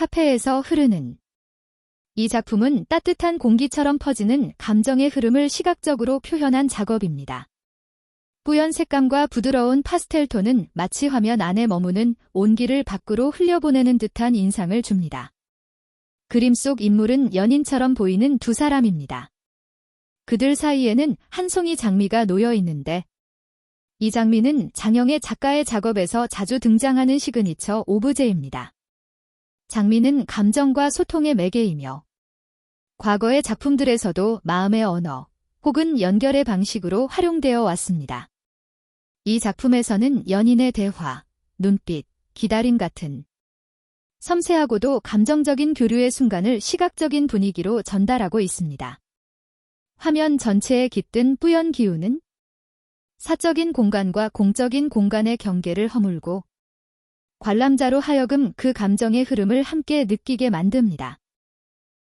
카페에서 흐르는 이 작품은 따뜻한 공기처럼 퍼지는 감정의 흐름을 시각적으로 표현한 작업입니다. 뿌연 색감과 부드러운 파스텔 톤은 마치 화면 안에 머무는 온기를 밖으로 흘려보내는 듯한 인상을 줍니다. 그림 속 인물은 연인처럼 보이는 두 사람입니다. 그들 사이에는 한 송이 장미가 놓여 있는데 이 장미는 장영의 작가의 작업에서 자주 등장하는 시그니처 오브제입니다. 장미는 감정과 소통의 매개이며 과거의 작품들에서도 마음의 언어 혹은 연결의 방식으로 활용되어 왔습니다. 이 작품에서는 연인의 대화, 눈빛, 기다림 같은 섬세하고도 감정적인 교류의 순간을 시각적인 분위기로 전달하고 있습니다. 화면 전체에 깃든 뿌연 기운은 사적인 공간과 공적인 공간의 경계를 허물고 관람자로 하여금 그 감정의 흐름을 함께 느끼게 만듭니다.